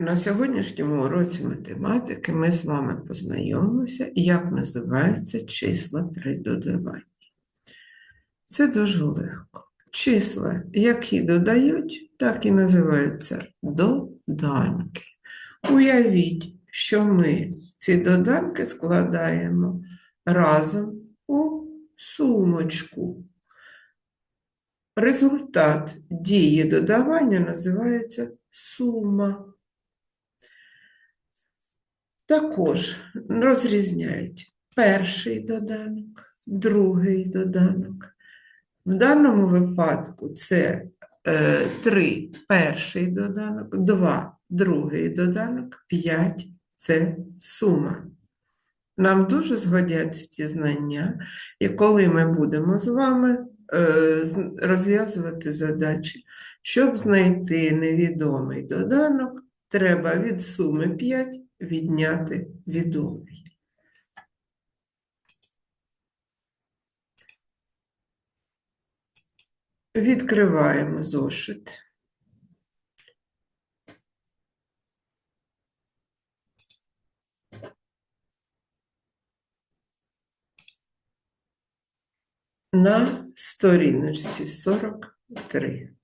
На сьогоднішньому уроці математики ми з вами познайомимося, як називаються числа при додаванні. Це дуже легко. Числа, які додають, так і називаються доданки. Уявіть, що ми ці доданки складаємо разом у сумочку. Результат дії додавання називається сума. Також розрізняють перший доданок, другий доданок. В даному випадку це е, 3 перший доданок, 2 другий доданок, 5 це сума. Нам дуже згодяться ці знання, і коли ми будемо з вами е, розв'язувати задачі, щоб знайти невідомий доданок, треба від суми 5 відняти відомий. Відкриваємо зошит. На сторіночці 43.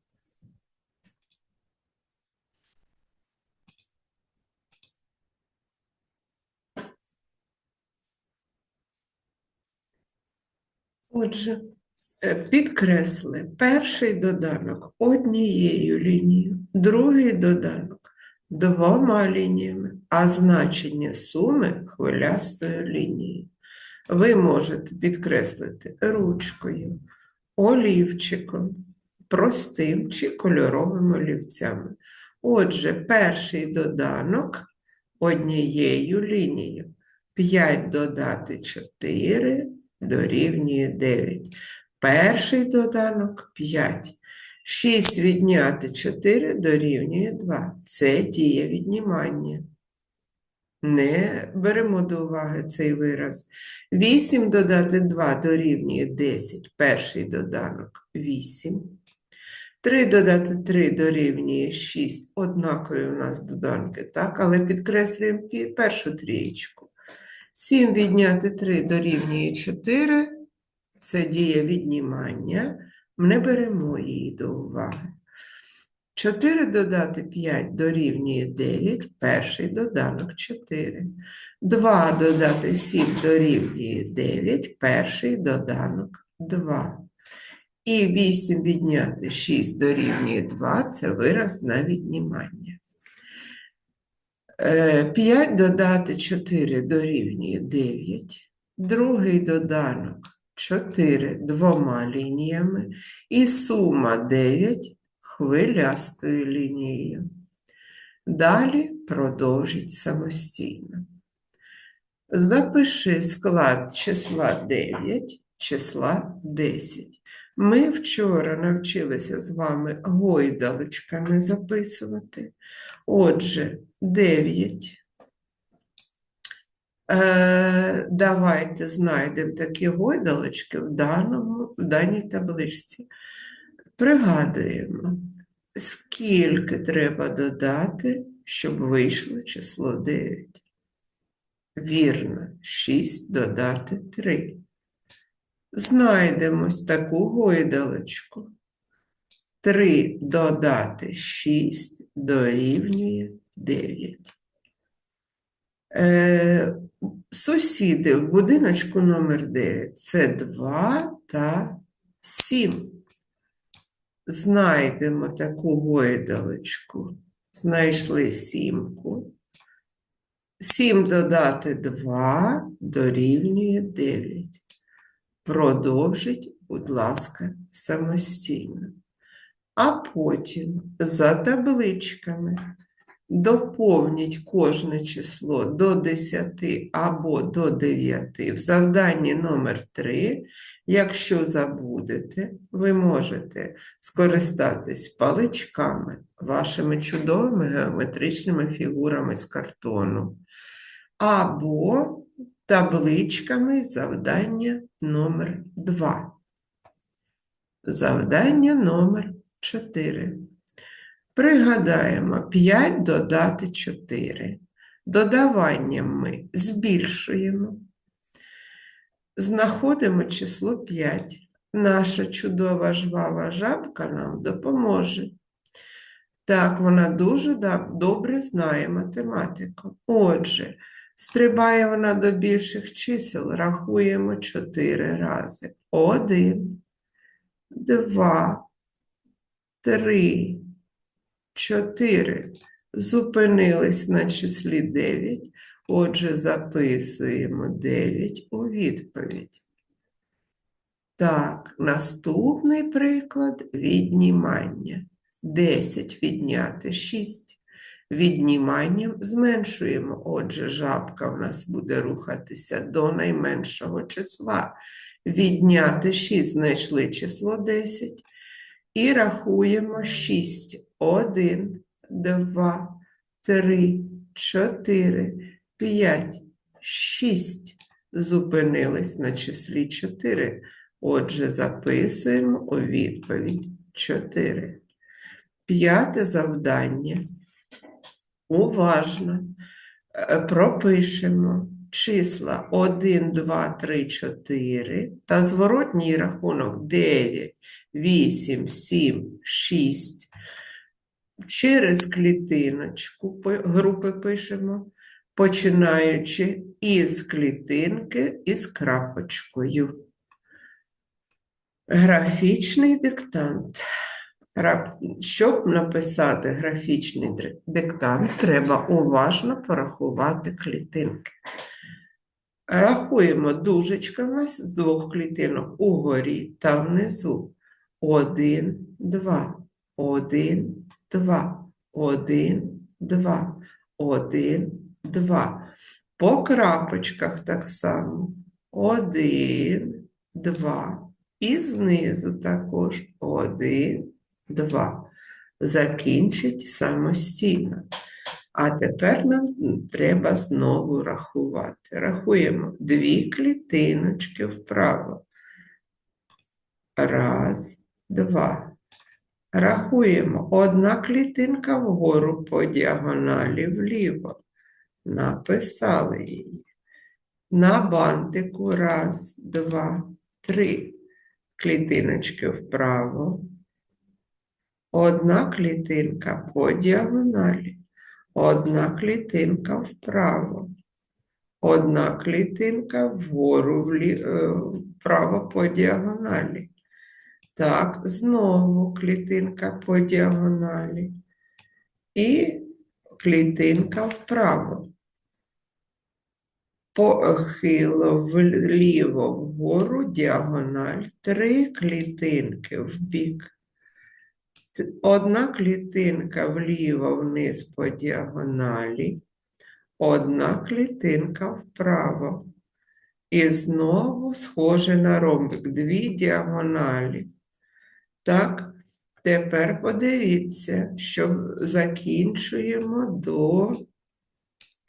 Отже, е, підкресли перший доданок однією лінією, другий доданок двома лініями, а значення суми хвилястою лінією. Ви можете підкреслити ручкою, олівчиком, простим чи кольоровими олівцями. Отже, перший доданок однією лінією. 5 додати 4 дорівнює 9. Перший доданок 5. 6 відняти 4 дорівнює 2. Це дія віднімання. Не беремо до уваги цей вираз. 8 додати 2 дорівнює 10. Перший доданок 8. 3 додати 3 дорівнює 6. Однакові у нас доданки, так? Але підкреслюємо першу трієчку. 7 відняти 3 дорівнює 4. Це дія віднімання. Не беремо її до уваги. 4 додати 5 дорівнює 9, перший доданок 4. 2 додати 7 дорівнює 9, перший доданок 2. І 8 відняти 6 дорівнює 2 – це вираз на віднімання. 5 додати 4 дорівнює 9. Другий доданок 4 двома лініями. І сума 9 хвилястою лінією. Далі продовжіть самостійно. Запиши склад числа 9, числа 10. Ми вчора навчилися з вами гойдалочками записувати. Отже, 9. Е, давайте знайдемо такі гойдалочки в, даному, в даній табличці. Пригадуємо, скільки треба додати, щоб вийшло число 9. Вірно, 6 додати 3. Знайдемо ось таку гойдалочку. 3 додати 6 дорівнює 9. Е, сусіди в будиночку номер 9 це 2 та 7. Знайдемо таку гойдалочку. Знайшли сімку. 7 додати 2 дорівнює 9. Продовжіть, будь ласка, самостійно. А потім за табличками доповніть кожне число до 10 або до 9 в завданні номер 3. Якщо забудете, ви можете скористатись паличками, вашими чудовими геометричними фігурами з картону, або табличками завдання номер 2. Завдання номер 4. Пригадаємо 5 додати 4. Додаванням ми збільшуємо. Знаходимо число 5. Наша чудова жвава жабка нам допоможе. Так, вона дуже добре знає математику. Отже, стрибає вона до більших чисел, рахуємо 4 рази. 1, 2, 3, 4. Зупинились на числі 9. Отже, записуємо 9 у відповідь. Так, наступний приклад віднімання. 10 відняти 6. Відніманням зменшуємо. Отже, жабка в нас буде рухатися до найменшого числа. Відняти 6 знайшли число 10. І рахуємо 6. 1, 2, 3, 4, 5, 6. Зупинились на числі 4. Отже, записуємо у відповідь 4. П'яте завдання. Уважно е, пропишемо числа 1, 2, 3, 4 та зворотній рахунок 9, 8, 7, 6. Через клітиночку групи пишемо, починаючи із клітинки із крапочкою. Графічний диктант. Щоб написати графічний диктант, треба уважно порахувати клітинки. Рахуємо дужечками з двох клітинок угорі та внизу. Один, два, один, два, один, два, один, два. По крапочках так само. Один, два. І знизу також один, два. Закінчить самостійно. А тепер нам треба знову рахувати. Рахуємо дві клітиночки вправо. Раз, два. Рахуємо одна клітинка вгору по діагоналі вліво. Написали її. На бантику раз, два, три. Клітиночки вправо. Одна клітинка по діагоналі. Одна клітинка вправо. Одна клітинка вгору е, вправо по діагоналі. Так, знову клітинка по діагоналі. І клітинка вправо. Похило вліво вгору діагональ. Три клітинки вбік. Т- Одна клітинка вліво вниз по діагоналі. Одна клітинка вправо. І знову схоже на ромбик. Дві діагоналі. Так, тепер подивіться, що закінчуємо до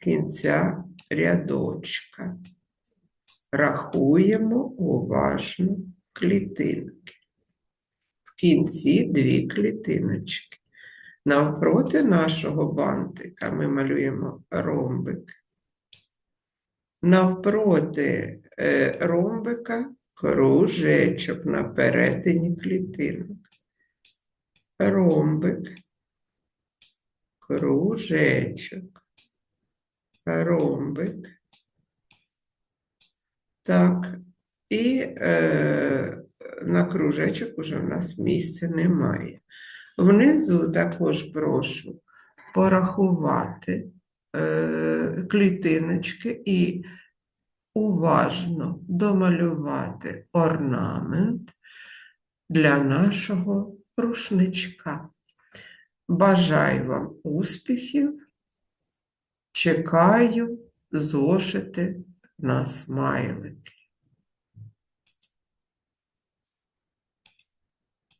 кінця рядочка. Рахуємо уважно клітинки. Кінці дві клітиночки. Навпроти нашого бантика ми малюємо ромбик. Навпроти е, ромбика кружечок на перетині клітинок. Ромбик, кружечок, ромбик. Так, і е, на кружечок уже в нас місця немає. Внизу також прошу порахувати е, клітиночки і уважно домалювати орнамент для нашого рушничка. Бажаю вам успіхів, чекаю зошити на смайлики.